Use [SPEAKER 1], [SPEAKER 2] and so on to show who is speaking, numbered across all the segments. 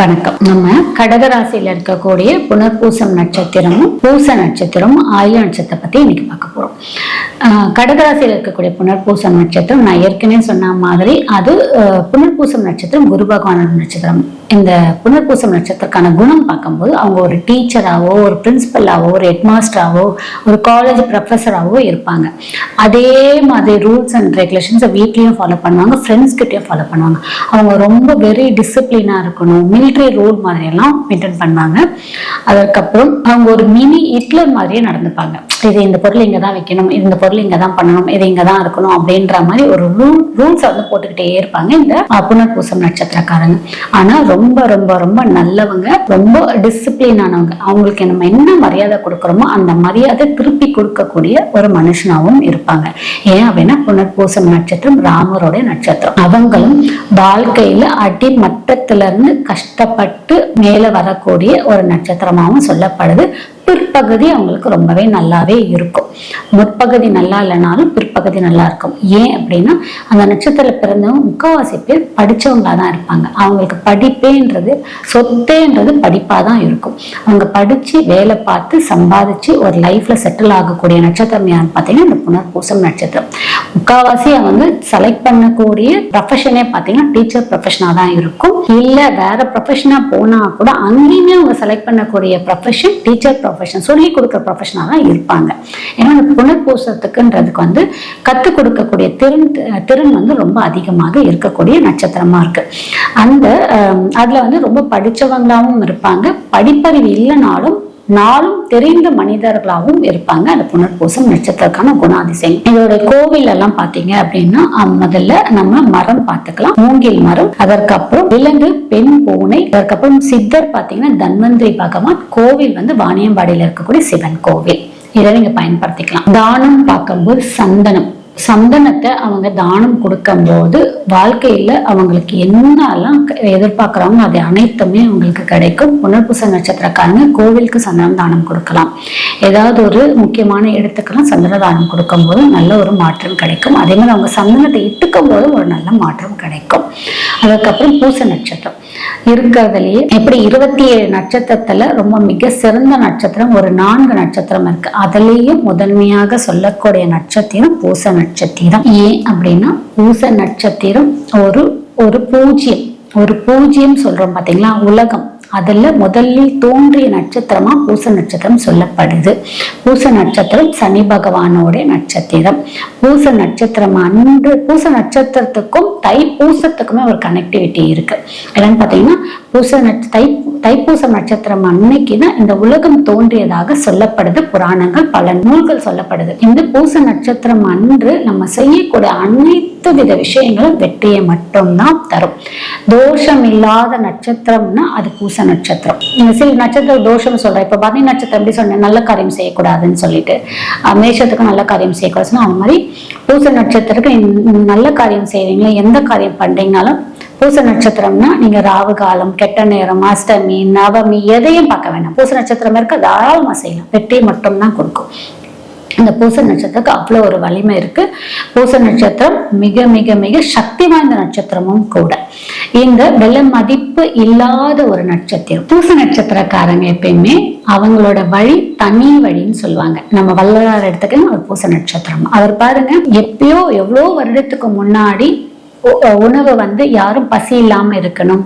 [SPEAKER 1] வணக்கம். நம்ம கடகராசியில இருக்கக்கூடிய புனர்பூசம் நட்சத்திரமும் பூச நட்சத்திரமும் ஆயுள நட்சத்திரத்தை பத்தி இன்னைக்கு பார்க்க போறோம். கடகராசியில இருக்கக்கூடிய புனர்பூசம் நட்சத்திரம் நான் ஏற்கனவே சொன்ன மாதிரி அது புனர்பூசம் நட்சத்திரம் குரு பகவானோட நட்சத்திரம். இந்த புனர்பூசம் நட்சத்திரக்கான குணம் பார்க்கும்போது அவங்க ஒரு டீச்சராகவோ ஒரு பிரின்சிபலாவோ ஒரு ஹெட்மாஸ்டராகவோ ஒரு காலேஜ் ப்ரொஃபஸராகவோ இருப்பாங்க. அதே மாதிரி ரூல்ஸ் அண்ட் ரெகுலேஷன்ஸை வீட்லேயும் ஃபாலோ பண்ணுவாங்க ஃப்ரெண்ட்ஸ் கிட்டேயும் ஃபாலோ பண்ணுவாங்க. அவங்க ரொம்ப வெரி டிசிப்ளினாக இருக்கணும் மிலிட்ரி ரூல் மாதிரியெல்லாம் மெயின்டைன் பண்ணுவாங்க. அதற்கப்புறம் அவங்க ஒரு மினி ஹிட்லர் மாதிரியே நடந்துப்பாங்க. இது இந்த பொருள் இங்கே தான் வைக்கணும் இந்த பொருள் இங்கே தான் பண்ணணும் இது இங்கே தான் இருக்கணும் அப்படின்ற மாதிரி ஒரு ரூல் ரூல்ஸை வந்து போட்டுக்கிட்டே இருப்பாங்க இந்த புனர்பூசம் நட்சத்திரக்காரங்க. ஆனால் ரொம்ப ரொம்ப ரொம்ப நல்லவங்க ரொம்ப டிசிப்ளின் ஆனவங்க. அவங்களுக்கு நம்ம என்ன மரியாதை கொடுக்குறோமோ அந்த மரியாதை திருப்பி கொடுக்கக்கூடிய ஒரு மனுஷனாவும் இருப்பாங்க. ஏன் அப்படின்னா புனர்பூசம் நட்சத்திரம் ராமருடைய நட்சத்திரம். அவங்களும் வாழ்க்கையில அடிமட்டத்துல இருந்து கஷ்டப்பட்டு மேல வரக்கூடிய ஒரு நட்சத்திரமாகவும் சொல்லப்படுது. பிற்பகுதி அவங்களுக்கு ரொம்பவே நல்லாவே இருக்கும். முற்பகுதி நல்லா இல்லைனாலும் பிற்பகுதி நல்லா இருக்கும். ஏன் அப்படின்னா அந்த நட்சத்திரத்தில் பிறந்தவங்க முக்கால்வாசி பேர் படிச்சவங்களா தான் இருப்பாங்க. அவங்களுக்கு படிப்பேன்றது சொத்தேன்றது படிப்பாக தான் இருக்கும். அவங்க படிச்சு வேலை பார்த்து சம்பாதிச்சு ஒரு லைஃப்ல செட்டில் ஆகக்கூடிய நட்சத்திரம் யாருன்னு பார்த்தீங்கன்னா இந்த புனர்பூசம் நட்சத்திரம். முக்கால்வாசி அவங்க செலக்ட் பண்ணக்கூடிய ப்ரொஃபஷனே பார்த்தீங்கன்னா டீச்சர் ப்ரொஃபஷனாக தான் இருக்கும். இல்லை வேற ப்ரொஃபஷனாக போனா கூட அங்கேயுமே அவங்க செலக்ட் பண்ணக்கூடிய ப்ரொஃபஷன் டீச்சர் ப்ரொஃபஷன் சொல்லி கொடுக்குற ப்ரொஃபஷனாக தான் இருப்பாங்க. ஏன்னா அந்த புனர்பூசத்துக்குன்றதுக்கு வந்து கற்றுக் கொடுக்கக்கூடிய திறன் திறன் வந்து ரொம்ப அதிகமாக இருக்கக்கூடிய நட்சத்திரமா இருக்கு. அந்த அதில் அதுல வந்து ரொம்ப படிச்சவங்களாவும் இருப்பாங்க. படிப்பறிவு இல்லைனாலும் நாளும் தெரிந்த மனிதர்களாகவும் இருப்பாங்க. அந்த புனர்பூசம் நட்சத்திரக்கான குணாதிசயம். இதோட கோவில் எல்லாம் பாத்தீங்க அப்படின்னா முதல்ல நம்ம மரம் பார்த்துக்கலாம். மூங்கில் மரம் அதற்கப்புறம் விலங்கு பெண் பூனை அதற்கப்புறம் சித்தர் பாத்தீங்கன்னா தன்வந்திரி பகவான் கோவில் வந்து வாணியம்பாடியில இருக்கக்கூடிய சிவன் கோவில். இதை நீங்க பயன்படுத்திக்கலாம். தானம் பார்க்கும்போது சந்தனம். சந்தனத்தை அவங்க தானம் கொடுக்கும்போது வாழ்க்கையில அவங்களுக்கு என்னெல்லாம் எதிர்பார்க்குறாங்க அது அனைத்துமே அவங்களுக்கு கிடைக்கும். புனர்பூச நட்சத்திரக்காரங்க கோவிலுக்கு சந்தனம் தானம் கொடுக்கலாம். ஏதாவது ஒரு முக்கியமான இடத்துக்கெல்லாம் சந்தன தானம் கொடுக்கும்போது நல்ல ஒரு மாற்றம் கிடைக்கும். அதே மாதிரி அவங்க சந்தனத்தை இட்டுக்கும் போது ஒரு நல்ல மாற்றம் கிடைக்கும். அதுக்கப்புறம் பூச நட்சத்திரம். இருக்கிறதுலயே எப்படி இருபத்தி ஏழு நட்சத்திரத்துல ரொம்ப மிக சிறந்த நட்சத்திரம் ஒரு நான்கு நட்சத்திரம் இருக்கு. அதுலேயும் முதன்மையாக சொல்லக்கூடிய நட்சத்திரம் பூச நட்சத்திரம். ஏன் அப்படின்னா பூச நட்சத்திரம். ஒரு ஒரு பூஜ்யம். ஒரு பூஜ்யம் சொல்றோம் பாத்தீங்களா? உலகம். அதில் முதலில் தோன்றிய நட்சத்திரமா பூச நட்சத்திரம் சொல்லப்படுது. பூச நட்சத்திரம் சனி பகவானோட நட்சத்திரம். பூச நட்சத்திரம் அன்று பூச நட்சத்திரத்துக்கும் தை பூசத்துக்குமே ஒரு கனெக்டிவிட்டி இருக்கு. என்னன்னு பார்த்தீங்கன்னா பூச நட்ச தை தைப்பூச நட்சத்திரம் அன்னைக்கு தான் இந்த உலகம் தோன்றியதாக சொல்லப்படுது. புராணங்கள் பல நூல்கள் சொல்லப்படுது. இந்த பூச நட்சத்திரம் அன்று நம்ம செய்யக்கூடிய அனைத்து வித விஷயங்களும் வெற்றியை மட்டும்தான் தரும். தோஷம் இல்லாத நட்சத்திரம்னா அது பூச நட்சத்திரம். சில நட்சத்திர தோஷம் சொல்றேன். இப்போ பரணி நட்சத்திரம் எப்படி சொன்னேன்? நல்ல காரியம் செய்யக்கூடாதுன்னு சொல்லிட்டு. மேஷத்துக்கு நல்ல காரியம் செய்யக்கூடாதுன்னு அது மாதிரி பூச நட்சத்திரத்துக்கு நல்ல காரியம் செய்றீங்களா? எந்த காரியம் பண்றீங்கனாலும் பூச நட்சத்திரம்னா நீங்க ராவு காலம் கெட்ட நேரம் அஷ்டமி நவமி எதையும் பார்க்க வேண்டாம் பூச நட்சத்திரம் இருக்க? தாராளமா செய்யலாம். வெற்றி மட்டும்தான் கொடுக்கும். இந்த பூச நட்சத்திரத்துக்கு அவ்வளோ ஒரு வலிமை இருக்கு. பூச நட்சத்திரம் மிக மிக மிக சக்தி வாய்ந்த நட்சத்திரமும் கூட. இந்த வில மதிப்பு இல்லாத ஒரு நட்சத்திரம். பூச நட்சத்திரக்காரங்க எப்பயுமே அவங்களோட வழி தனி வழின்னு சொல்லுவாங்க. நம்ம வல்லலார் எடுத்துக்கணும் அவர் பூச நட்சத்திரம். அவர் பாருங்க எப்பயோ எவ்வளோ வருடத்துக்கு முன்னாடி உணவு வந்து யாரும் பசி இல்லாம இருக்கணும்.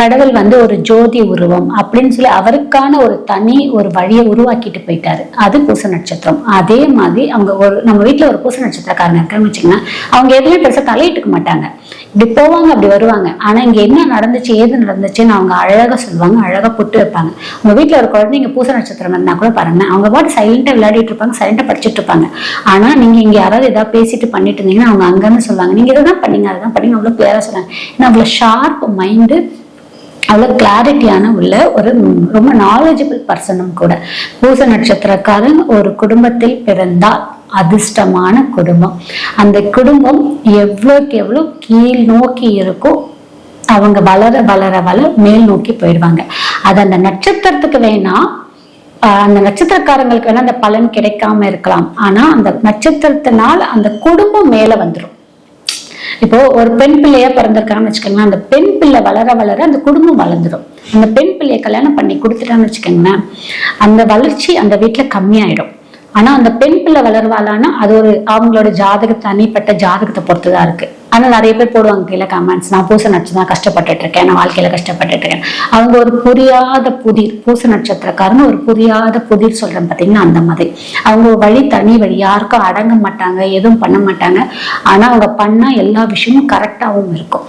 [SPEAKER 1] கடவுள் வந்து ஒரு ஜோதி உருவம் அப்படின்னு சொல்லி அவருக்கான ஒரு தனி ஒரு வழியை உருவாக்கிட்டு போயிட்டாரு. அது பூச நட்சத்திரம். அதே மாதிரி அவங்க ஒரு நம்ம வீட்டுல ஒரு பூச நட்சத்திரக்காரங்க இருக்கான்னு வச்சுக்கோங்க அவங்க எதுலையும் பெருசா தலையிட்டுக்க மாட்டாங்க. இப்படி போவாங்க அப்படி வருவாங்க. ஆனா இங்க என்ன நடந்துச்சு ஏது நடந்துச்சுன்னு அவங்க அழகா சொல்லுவாங்க அழகா புட்டு வைப்பாங்க. உங்க வீட்டுல ஒரு குழந்தைங்க பூச நட்சத்திரம் இருந்தா கூட பாருங்க அவங்க பாட்டு சைலண்டா விளையாடிட்டு இருப்பாங்க சைலண்டா படிச்சுட்டு இருப்பாங்க. ஆனா நீங்க இங்க யாராவது ஏதாவது பேசிட்டு பண்ணிட்டு இருந்தீங்கன்னா அவங்க அங்கன்னு சொல்லுவாங்க. நீங்க இதான் படிங்க அதுதான் படிங்க. அவ்வளவு கிளியரா சொல்லுவாங்க ஏன்னா அவ்வளவு ஷார்ப் மைண்டு அவ்வளோ கிளாரிட்டியான உள்ள ஒரு ரொம்ப நாலேஜபிள் பர்சனும் கூட. பூச நட்சத்திரக்காரன் ஒரு குடும்பத்தில் பிறந்தால் அதிர்ஷ்டமான குடும்பம். அந்த குடும்பம் எவ்வளோக்கு எவ்வளோ கீழ் நோக்கி இருக்கோ அவங்க வளர வளர வளர மேல் நோக்கி போயிடுவாங்க. அது அந்த நட்சத்திரத்துக்கு வேணா அந்த நட்சத்திரக்காரங்களுக்கு வேணா அந்த பலன் கிடைக்காம இருக்கலாம். ஆனா அந்த நட்சத்திரத்தினால் அந்த குடும்பம் மேல வந்துடும் இப்போ ஒரு பெண் பிள்ளையா பிறந்திருக்காங்கன்னு வச்சுக்கோங்களேன் அந்த பெண் பிள்ளை வளர வளர அந்த குடும்பம் வளர்ந்துடும் அந்த பெண் பிள்ளையை கல்யாணம் பண்ணி கொடுத்துட்டான்னு வச்சுக்கோங்களேன் அந்த வளர்ச்சி அந்த வீட்டுல கம்மியாயிடும். ஆனா அந்த பெண் பிள்ளை வளர்வாளான்னா அது ஒரு அவங்களோட ஜாதக தனிப்பட்ட ஜாதகத்தை பொறுத்துதான் இருக்கு. ஆனால் நிறைய பேர் போடுவாங்க கீழே கமெண்ட்ஸ் நான் பூச நட்சத்திரம் தான் கஷ்டப்பட்டுட்டு இருக்கேன். நான் வாழ்க்கையில கஷ்டப்பட்டுட்டு இருக்கேன். அவங்க ஒரு புரியாத புதிர் பூச நட்சத்திரக்காரன்னு ஒரு புரியாத புதிர் சொல்றேன் பாத்தீங்கன்னா அந்த மாதிரி. அவங்க வழி தனி வழி. யாருக்கும் அடங்க மாட்டாங்க எதுவும் பண்ண மாட்டாங்க. ஆனா அவங்க பண்ணா எல்லா விஷயமும் கரெக்டாகவும் இருக்கும்.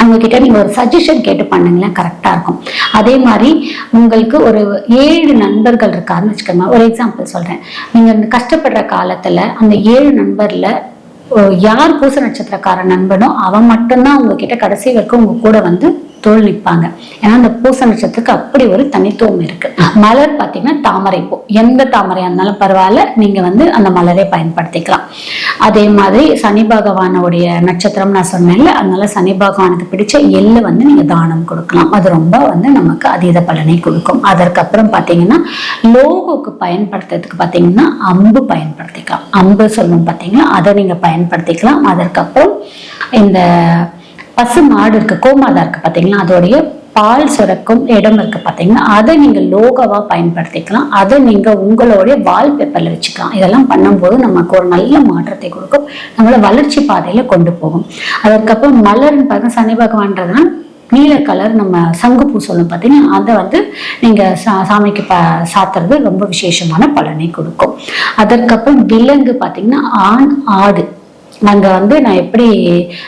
[SPEAKER 1] அவங்க கிட்ட நீங்க ஒரு சஜஷன் கேட்டு பண்ணுங்களேன் கரெக்டா இருக்கும். அதே மாதிரி உங்களுக்கு ஒரு ஏழு நண்பர்கள் இருக்காருன்னு வச்சுக்கோங்க. ஒரு எக்ஸாம்பிள் சொல்றேன். நீங்க இந்த கஷ்டப்படுற காலத்துல அந்த ஏழு நண்பர்ல யார் பூச நட்சத்திரக்கார நண்பனோ அவன் மட்டும்தான் உங்ககிட்ட கடைசி வரைக்கும் உங்க கூட வந்து தோல் நிற்பாங்க ஏன்னா அந்த பூச நட்சத்திரத்துக்கு அப்படி ஒரு தனித்துவம் இருக்கு. மலர் பார்த்தீங்கன்னா தாமரை பூ. எந்த தாமரையா இருந்தாலும் பரவாயில்ல நீங்க வந்து அந்த மலரை பயன்படுத்திக்கலாம். அதே மாதிரி சனி பகவானுடைய நட்சத்திரம் நான் சொன்னேன்ல அதனால சனி பகவானுக்கு பிடிச்ச எள்ளு வந்து நீங்க தானம் கொடுக்கலாம். அது ரொம்ப வந்து நமக்கு அதீத பலனை கொடுக்கும். அதற்கப்புறம் பார்த்தீங்கன்னா லோகோக்கு பயன்படுத்துறதுக்கு பார்த்தீங்கன்னா அம்பு பயன்படுத்திக்கலாம். அம்பு சொல்லுவோம் பார்த்தீங்கன்னா அதை நீங்க பயன்படுத்திக்கலாம். அதற்கப்புறம் இந்த பசு மாடு இருக்கு கோமாதா இருக்கு பாத்தீங்களா? அதோடைய பால் சுரக்கும் இடம் இருக்கு பாத்தீங்கன்னா அதை நீங்க லோகவா பயன்படுத்திக்கலாம். அதை நீங்க உங்களுடைய வால்பேப்பரில் வச்சுக்கலாம். இதெல்லாம் பண்ணும்போது நமக்கு ஒரு நல்ல மாற்றத்தை கொடுக்கும். நம்மளை வளர்ச்சி பாதையில கொண்டு போகும். அதற்கப்புறம் மலர்னு பார்த்தா சனி பகவான்றதுனா நீல கலர் நம்ம சங்குப்பூ சொல்லும் பார்த்தீங்கன்னா அதை வந்து நீங்கள் சா சாமிக்கு ப சாத்துறது ரொம்ப விசேஷமான பலனை கொடுக்கும். அதற்கப்புறம் விலங்கு பார்த்தீங்கன்னா ஆண் ஆடு. அங்கே வந்து நான் எப்படி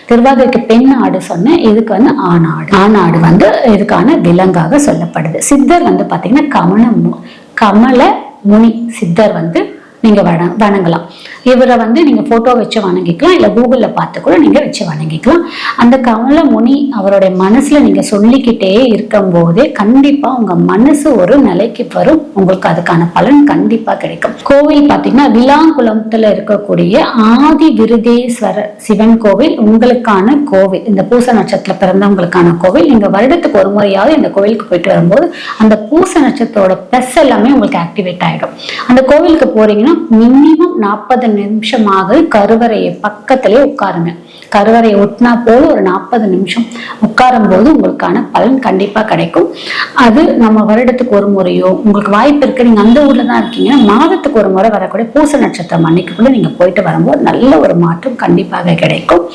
[SPEAKER 1] திருவாதிரைக்கு பெண் ஆடு சொன்னேன் இதுக்கு வந்து ஆணாடு ஆணாடு வந்து இதுக்கான விலங்காக சொல்லப்படுது. சித்தர் வந்து பார்த்தீங்கன்னா கமல மு- கமல முனி சித்தர் வந்து நீங்கள் வண வணங்கலாம். இவரை வந்து நீங்க போட்டோ வச்சு வணங்கிக்கலாம். இல்ல கூகுளில் பார்த்து கூட நீங்க வச்சு வணங்கிக்கலாம். அந்த கமல முனி அவருடைய மனசுல நீங்க சொல்லிக்கிட்டே இருக்கும்போது கண்டிப்பாக கண்டிப்பா உங்க மனசு ஒரு நிலைக்கு வரும். உங்களுக்கு அதுக்கான பலன் கண்டிப்பாக கிடைக்கும். கோவில் பார்த்தீங்கன்னா விழாங்குளத்தில் இருக்கக்கூடிய ஆதி விருதேஸ்வரர் சிவன் கோவில் உங்களுக்கான கோவில். இந்த பூச நட்சத்திரத்தில் பிறந்தவங்களுக்கான கோவில். நீங்கள் வருடத்துக்கு ஒரு முறையாவது இந்த கோவிலுக்கு போயிட்டு வரும்போது அந்த பூச நட்சத்திரத்தோட ப்ளஸ் எல்லாமே உங்களுக்கு ஆக்டிவேட் ஆயிடும். அந்த கோவிலுக்கு பார்த்தீங்கன்னா மினிமம் நாற்பது நிமிஷமாக கருவறையை பக்கத்திலே உட்காருங்க. கருவறையை ஒட்டினா போல ஒரு நாற்பது நிமிஷம் உட்காரும் போது உங்களுக்கான பலன் கண்டிப்பா கிடைக்கும். அது நம்ம வருடத்துக்கு ஒரு முறையோ உங்களுக்கு வாய்ப்பு இருக்கு நீங்க அந்த ஊர்ல தான் இருக்கீங்கன்னா மாதத்துக்கு ஒரு முறை வரக்கூடிய பூச நட்சத்திரம் அன்னைக்குள்ளே நீங்க போயிட்டு வரும்போது நல்ல ஒரு மாற்றம் கண்டிப்பாக கிடைக்கும்.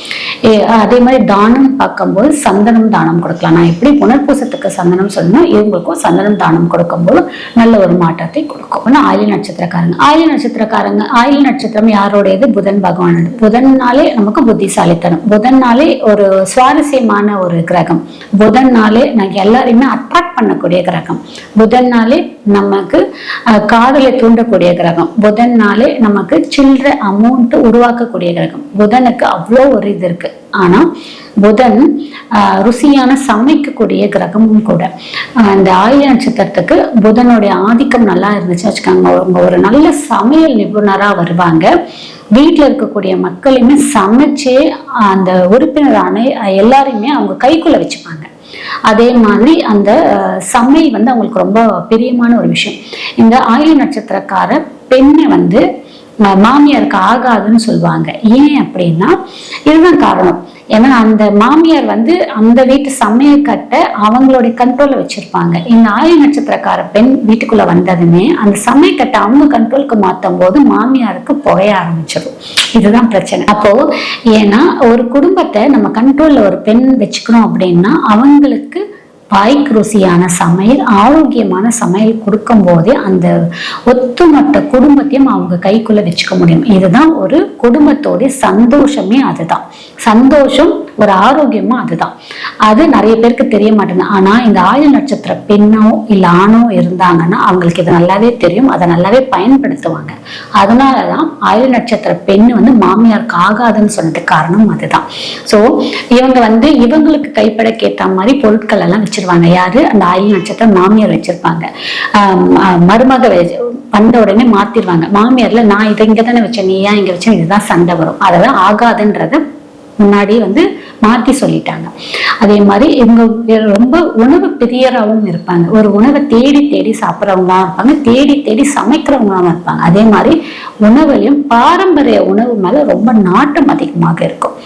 [SPEAKER 1] ஏ- அதே மாதிரி தானம் பார்க்கும்போது சந்தனம் தானம் கொடுக்கலாம். நான் எப்படி புனர்பூசத்துக்கு சந்தனம் சொல்லணும் இவங்களுக்கும் சந்தனம் தானம் கொடுக்கும்போது நல்ல ஒரு மாற்றத்தை கொடுக்கும். ஆனா நட்சத்திரக்காரங்க. ஆயுள் நட்சத்திரக்காரங்க ஆயுள் நட்சத்திரம் யாரோடையது? புதன் பகவானோட. புதன்னாலே நமக்கு புதன் நாளே ஒரு சுவாரஸ்யமான ஒரு கிரகம். புதன் நாளே நாங்க எல்லாரையுமே அட்ராக்ட் பண்ணக்கூடிய கிரகம். புதன் நாளே நமக்கு காதலை தூண்டக்கூடிய கிரகம். புதன் நாளே நமக்கு சில்லற அமௌண்ட் உருவாக்கக்கூடிய கிரகம். புதனுக்கு அவ்வளோ ஒரு இது இருக்கு. ஆனா புதன் ஆஹ், ருசியான சமைக்கக்கூடிய கிரகமும் கூட. அந்த இந்த நட்சத்திரத்துக்கு புதனுடைய ஆதிக்கம் நல்லா இருந்துச்சு வச்சுக்கோங்க. அவங்க ஒரு நல்ல சமையல் நிபுணரா வருவாங்க. வீட்டில் இருக்கக்கூடிய மக்களையுமே சமைச்சே அந்த உறுப்பினர் அனை எல்லாரையுமே அவங்க கைக்குள்ள வச்சுப்பாங்க. அதே மாதிரி அந்த சமை சமையல் வந்து அவங்களுக்கு ரொம்ப பிரியமான ஒரு விஷயம். இந்த ஆயுள் நட்சத்திரக்கார பெண்ணை வந்து மாமியாருக்கு ஆகாதுன்னு சொல்லுவாங்க. ஏன் அப்படின்னா இதுதான் காரணம். ஏன்னா அந்த மாமியார் வந்து அந்த வீட்டு சமையல் கட்டை அவங்களுடைய கண்ட்ரோல்ல வச்சிருப்பாங்க. இந்த ஆயுள் நட்சத்திரக்கார பெண் வீட்டுக்குள்ள வந்ததுமே அந்த சமையக்கட்டை அவங்க கண்ட்ரோலுக்கு மாத்தும் போது மாமியாருக்கு புகைய ஆரம்பிச்சிடும் இதுதான் பிரச்சனை. அப்போ ஏன்னா ஒரு குடும்பத்தை நம்ம கண்ட்ரோல்ல ஒரு பெண் வச்சுக்கணும் அப்படின்னா அவங்களுக்கு வாய்க்கு ருசியான சமையல் ஆரோக்கியமான சமையல் கொடுக்கும் போதே அந்த ஒத்துமொத்த குடும்பத்தையும் அவங்க கைக்குள்ள வச்சுக்க முடியும். இதுதான் ஒரு குடும்பத்தோடைய சந்தோஷமே அதுதான். சந்தோஷம் ஒரு ஆரோக்கியமும் அதுதான். அது நிறைய பேருக்கு தெரிய மாட்டேங்குது. ஆனா இந்த ஆயுள் நட்சத்திர பெண்ணோ இல்லை ஆணோ இருந்தாங்கன்னா அவங்களுக்கு இது நல்லாவே தெரியும். அதை நல்லாவே பயன்படுத்துவாங்க. அதனாலதான் ஆயுள் நட்சத்திர பெண் வந்து மாமியாருக்கு ஆகாதுன்னு சொன்னதுக்கு காரணம் அதுதான். ஸோ இவங்க வந்து இவங்களுக்கு கைப்படக்கு ஏத்த மாதிரி பொருட்கள் எல்லாம் வச்சிருவாங்க. யாரு? அந்த ஆயுள் நட்சத்திரம் மாமியார் வச்சிருப்பாங்க. மருமக வந்த உடனே மாத்திருவாங்க. மாமியார்ல நான் இதை இங்க தானே வச்சேன். நீ ஏன் இங்க வச்சேன் இதுதான் சண்டை வரும். அதாவது ஆகாதுன்றத முன்னாடி வந்து மாத்தி சொல்லிட்டாங்க. அதே மாதிரி இவங்க ரொம்ப உணவு பிரியராகவும் இருப்பாங்க. ஒரு உணவை தேடி தேடி சாப்பிட்றவங்களாம் இருப்பாங்க. தேடி தேடி சமைக்கிறவங்களாம் இருப்பாங்க. அதே மாதிரி உணவுலையும் பாரம்பரிய உணவு மேல ரொம்ப நாட்டம் அதிகமாக இருக்கும்.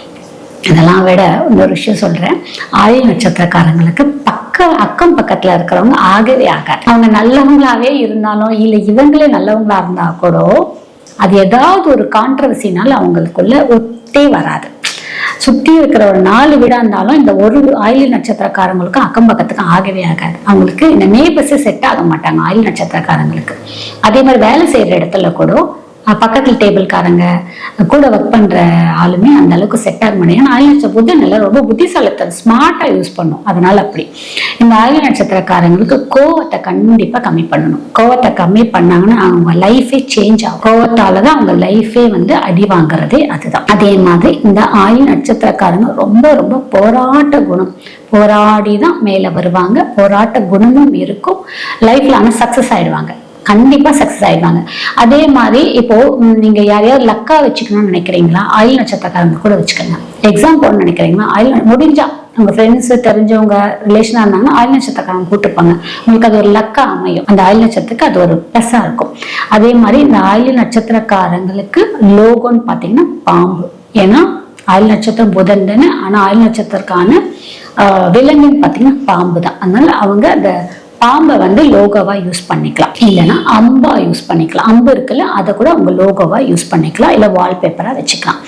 [SPEAKER 1] இதெல்லாம் விட இன்னொரு விஷயம் சொல்றேன். ஆயுள் நட்சத்திரக்காரங்களுக்கு பக்க அக்கம் பக்கத்துல இருக்கிறவங்க ஆகவே ஆகாது. அவங்க நல்லவங்களாவே இருந்தாலும் இல்லை இவங்களே நல்லவங்களா இருந்தா கூட அது ஏதாவது ஒரு கான்ட்ரவர்சினால அவங்களுக்குள்ள ஒத்தே வராது. சுத்தி இருக்கிற ஒரு நாலு வீடா இருந்தாலும் இந்த ஒரு ஆயில் நட்சத்திரக்காரங்களுக்கும் அக்கம் பக்கத்துக்கும் ஆகவே ஆகாது. அவங்களுக்கு இந்த நேபஸே செட் ஆக மாட்டாங்க ஆயுள் நட்சத்திரக்காரங்களுக்கு. அதே மாதிரி வேலை செய்யற இடத்துல கூட பக்கத்தில் டேபிள்காரங்க கூட ஒர்க் பண்ணுற ஆளுமே அந்த அளவுக்கு செட் ஆக முடியும் ஏன்னா ஆயில் நட்சத்திர புத்தி நல்லா ரொம்ப புத்திசாலத்தை ஸ்மார்ட்டாக யூஸ் பண்ணும் அதனால அப்படி. இந்த ஆயில் நட்சத்திரக்காரங்களுக்கு கோவத்தை கண்டிப்பாக கம்மி பண்ணணும். கோவத்தை கம்மி பண்ணாங்கன்னா அவங்க லைஃபே சேஞ்ச் ஆகும். கோவத்தால தான் அவங்க லைஃபே வந்து அடி வாங்குறதே அதுதான். அதே மாதிரி இந்த ஆயில் நட்சத்திரக்காரங்க ரொம்ப ரொம்ப போராட்ட குணம். போராடி தான் மேலே வருவாங்க. போராட்ட குணமும் இருக்கும். லைஃப்ல ஆனால் சக்ஸஸ் ஆயிடுவாங்க. கண்டிப்பா சக்சஸ் ஆயிடுவாங்க. அதே மாதிரி இப்போ நீங்க யாரையாவது லக்கா வச்சுக்கணும்னு நினைக்கிறீங்களா? ஆயுள் நட்சத்திரக்காரங்க கூட வச்சுக்கோங்க. எக்ஸாம் போடணும்னு நினைக்கிறீங்களா? ஆயில் முடிஞ்சா உங்க ஃப்ரெண்ட்ஸ் தெரிஞ்சவங்க ரிலேஷனா இருந்தாங்கன்னா ஆயுள் நட்சத்திரக்காரங்க கூட்டுப்பாங்க உங்களுக்கு அது ஒரு லக்கா அமையும். அந்த ஆயில் நட்சத்திரத்துக்கு அது ஒரு ப்ளஸ்ஸா இருக்கும். அதே மாதிரி இந்த ஆயில் நட்சத்திரக்காரங்களுக்கு லோகோன்னு பாத்தீங்கன்னா பாம்பு. ஏன்னா ஆயில் நட்சத்திரம் புதன் தானே. ஆனா ஆயில் நட்சத்திரக்கான விலங்குன்னு பாத்தீங்கன்னா பாம்பு தான். அதனால அவங்க அந்த பாம்பை வந்து லோகோவா யூஸ் பண்ணிக்கலாம். இல்லைன்னா அம்பா யூஸ் பண்ணிக்கலாம். அம்பு இருக்குல்ல அதை கூட அவங்க லோகோவா யூஸ் பண்ணிக்கலாம். இல்லை வால்பேப்பரா வச்சுக்கலாம்.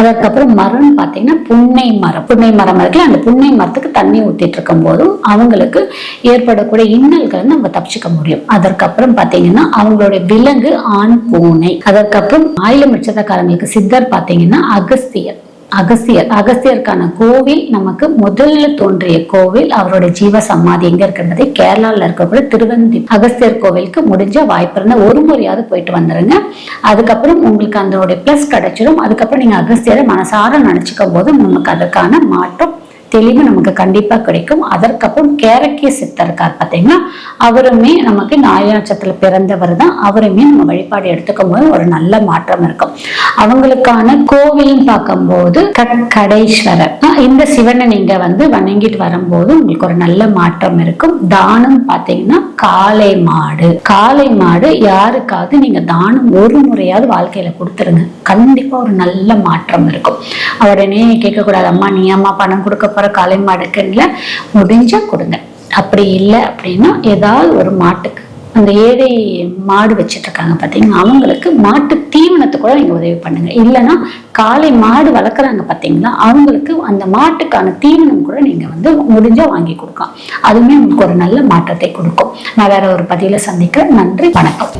[SPEAKER 1] அதுக்கப்புறம் மரம்னு பார்த்தீங்கன்னா புன்னை மரம். புன்னை மரம் இருக்குல்ல அந்த புன்னை மரத்துக்கு தண்ணி ஊத்திட்டு இருக்கும் போதும் அவங்களுக்கு ஏற்படக்கூடிய இன்னல்களை நம்ம தப்பிச்சுக்க முடியும். அதற்கப்புறம் பார்த்தீங்கன்னா அவங்களுடைய விலங்கு ஆண் பூனை. அதற்கப்புறம் ஆயிலம் மிச்சத்தக்காரங்களுக்கு சித்தர் பார்த்தீங்கன்னா அகஸ்தியர். அகஸ்தியர் அகஸ்தியருக்கான கோவில் நமக்கு முதல்ல தோன்றிய கோவில் அவருடைய ஜீவ சமாதி எங்க இருக்கிறது கேரளால இருக்கக்கூடிய திருவந்தி அகஸ்தியர் கோவிலுக்கு முடிஞ்ச வாய்ப்பு இருந்தா ஒரு முறையாவது போயிட்டு வந்துருங்க. அதுக்கப்புறம் உங்களுக்கு அதனுடைய பிளஸ் கிடைச்சிடும் அதுக்கப்புறம் நீங்க அகஸ்தியரை மனசார நினைச்சுக்கும் போது நமக்கு அதற்கான மாற்றம் தெளிவு நமக்கு கண்டிப்பா கிடைக்கும். அதற்கப்புறம் கேரக்கிய சித்தர் இருக்கார் பார்த்தீங்கன்னா அவருமே நமக்கு நாய பிறந்தவர் தான். அவருமே நம்ம வழிபாடு எடுத்துக்கும் போது ஒரு நல்ல மாற்றம் இருக்கும். அவங்களுக்கான கோவில்னு பார்க்கும்போது கடேஸ்வரர். இந்த சிவனை நீங்க வந்து வணங்கிட்டு வரும்போது உங்களுக்கு ஒரு நல்ல மாற்றம் இருக்கும். தானம் பார்த்தீங்கன்னா காளை மாடு. காளை மாடு யாருக்காவது நீங்க தானம் ஒரு முறையாவது வாழ்க்கையில கொடுத்துருங்க. கண்டிப்பா ஒரு நல்ல மாற்றம் இருக்கும். உடனே கேட்கக்கூடாது அம்மா நீ அம்மா பணம் கொடுக்க போற காளை மாடுக்குன்னு முடிஞ்சா கொடுங்க. அப்படி இல்லை அப்படின்னா ஏதாவது ஒரு மாட்டுக்கு. அந்த ஏழை மாடு வச்சிட்டு இருக்காங்க பார்த்தீங்கன்னா அவங்களுக்கு மாட்டு தீவனத்தை கூட நீங்க உதவி பண்ணுங்க. இல்லைன்னா காளை மாடு வளர்க்குறாங்க பார்த்தீங்களா? அவங்களுக்கு அந்த மாட்டுக்கான தீவனம் கூட நீங்க வந்து முடிஞ்சால் வாங்கி கொடுக்கலாம். அதுவுமே உங்களுக்கு ஒரு நல்ல மாற்றத்தை கொடுக்கும். நான் வேற ஒரு பதிவில சந்திக்கிறேன். நன்றி வணக்கம்.